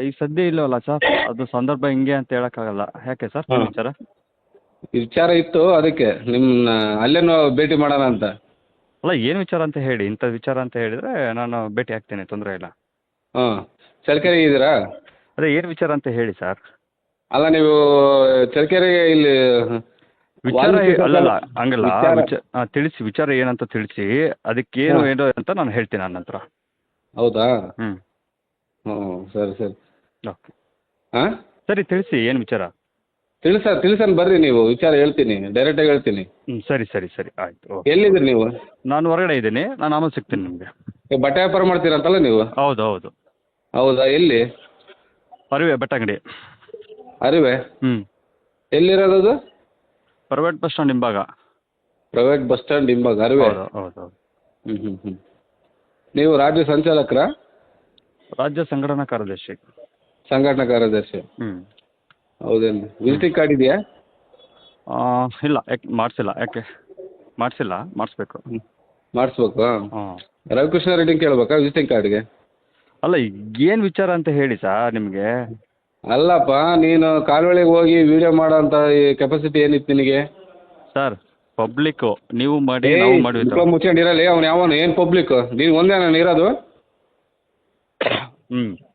ಈಗ ಸದ್ಯ ಇಲ್ಲವಲ್ಲ ಸರ್? ಅದು ಸಂದರ್ಭ ಹಿಂಗೆ ಅಂತ ಹೇಳೋಕ್ಕಾಗಲ್ಲ. ಯಾಕೆ ಸರ್. ವಿಚಾರ? ವಿಚಾರ ಇತ್ತು ಅದಕ್ಕೆ. ನಿಮ್ಮನ್ನ ಅಲ್ಲೇನೋ ಭೇಟಿ ಮಾಡೋಣ ಅಂತ. ಅಲ್ಲ ಏನು ವಿಚಾರ ಅಂತ ಹೇಳಿ? ಇಂಥ ವಿಚಾರ ಅಂತ ಹೇಳಿದರೆ ನಾನು ಭೇಟಿ ಆಗ್ತೇನೆ ತೊಂದರೆ ಇಲ್ಲ. ಹಾಂ. ಚಳ್ಳಕೆರೆ ಇದ್ದೀರಾ? ಅದೇ ಏನು ವಿಚಾರ ಅಂತ ಹೇಳಿ ಸರ್? ಅಲ್ಲ ನೀವು ಚಳ್ಳಕೆರೆಗೆ ಇಲ್ಲಿ ವಿಚಾರ ವಾಲ್ಮೀಕಿ ಅಲ್ಲಲ್ಲ ಹಂಗಲ್ಲ. ವಿಚಾರ- ವಿಚ- ಆ, ತಿಳಿಸಿ ವಿಚಾರ ಏನಂತ ತಿಳಿಸಿ ಅದಕ್ಕೇನು. ಏನು ಅಂತ ನಾನು ಹೇಳ್ತೀನಿ ನನ್ನ ಹತ್ರ. ಹೌದಾ? ಹ್ಞೂ ಹ್ಞೂ ಸರಿ ಸರಿ. ಓಕೆ. ಹಾಂ ಸರಿ ತಿಳಿಸಿ ಏನು ವಿಚಾರ? ತಿಳಿಸ ತಿಳಿಸನ್ ಬರ್ರಿ ನೀವು ವಿಚಾರ ಹೇಳ್ತೀನಿ ಡೈರೆಕ್ಟಾಗಿ ಹೇಳ್ತೀನಿ. ಹ್ಞೂ ಸರಿ ಸರಿ ಸರಿ ಆಯಿತು ಓಕೆ. ಎಲ್ಲಿದ್ದೀರಿ ನೀವು? ನಾನು ಹೊರಗಡೆ ಇದ್ದೀನಿ ನಾನು ಆಮೇಲೆ ಸಿಗ್ತೀನಿ ನಿಮಗೆ. ಬಟ್ಟೆ ವ್ಯಾಪಾರ ಮಾಡ್ತೀರಂತಲ್ಲ ನೀವು? ಹೌದು ಹೌದು. ಹೌದಾ ಎಲ್ಲಿ? ಅರಿವೆ ಬಟ್ಟಂಗಡಿ ಅರಿವೆ? ಹ್ಞೂ ಎಲ್ಲಿರೋದು ಅದು ಪ್ರೈವೇಟ್ ಬಸ್ ಸ್ಟ್ಯಾಂಡ್ ಹಿಂಭಾಗ. ಪ್ರೈವೇಟ್ ಬಸ್ ಸ್ಟ್ಯಾಂಡ್ ಹಿಂಭಾಗ ಅರಿವೆ? ಹೌದು ಹೌದು ಹೌದು. ಹ್ಞೂ ಹ್ಞೂ ಹ್ಞೂ ನೀವು ರಾಜ್ಯ ಸಂಚಾಲಕರಾ? ರಾಜ್ಯ ಸಂಘಟನಾ ಕಾರ್ಯದರ್ಶಿ. ಸಂಘಟನಾ ಕಾರ್ಯದರ್ಶಿ? ಹ್ಞೂ ಹೌದೇನು? ವಿಸಿಟಿಂಗ್ ಕಾರ್ಡ್ ಇದೆಯಾ? ಇಲ್ಲ ಯಾಕೆ ಮಾಡಿಸಿಲ್ಲ ಯಾಕೆ? ಮಾಡಿಸಿಲ್ಲ ಮಾಡಿಸ್ಬೇಕು. ಮಾಡಿಸ್ಬೇಕು? ರವಿಕೃಷ್ಣ ರೆಡ್ಡಿಂಗ್ ಕೇಳ್ಬೇಕಾ ವಿಸಿಟಿಂಗ್ ಕಾರ್ಡ್ಗೆ ಅಲ್ಲ ಏನು ವಿಚಾರ ಅಂತ ಹೇಳಿ ಸರ್ ನಿಮಗೆ? ಅಲ್ಲಪ್ಪ ನೀನು ಕಾಲುವಳಿಗೆ ಹೋಗಿ ವಿಡಿಯೋ ಮಾಡೋ ಅಂತ ಕೆಪಾಸಿಟಿ ಏನಿತ್ತು ನಿನಗೆ? ಸರ್ ಪಬ್ಲಿಕ್ಕು ನೀವು ಮಾಡಿ ನಾವು ಮಾಡಿದ್ದು ಮುಚ್ಕೊಂಡಿರಲಿ ಅವ್ನು ಯಾವನು? ಏನು ಪಬ್ಲಿಕ್ ನೀನು ಒಂದೇ ನಾನು ಇರೋದು ಹ್ಞೂ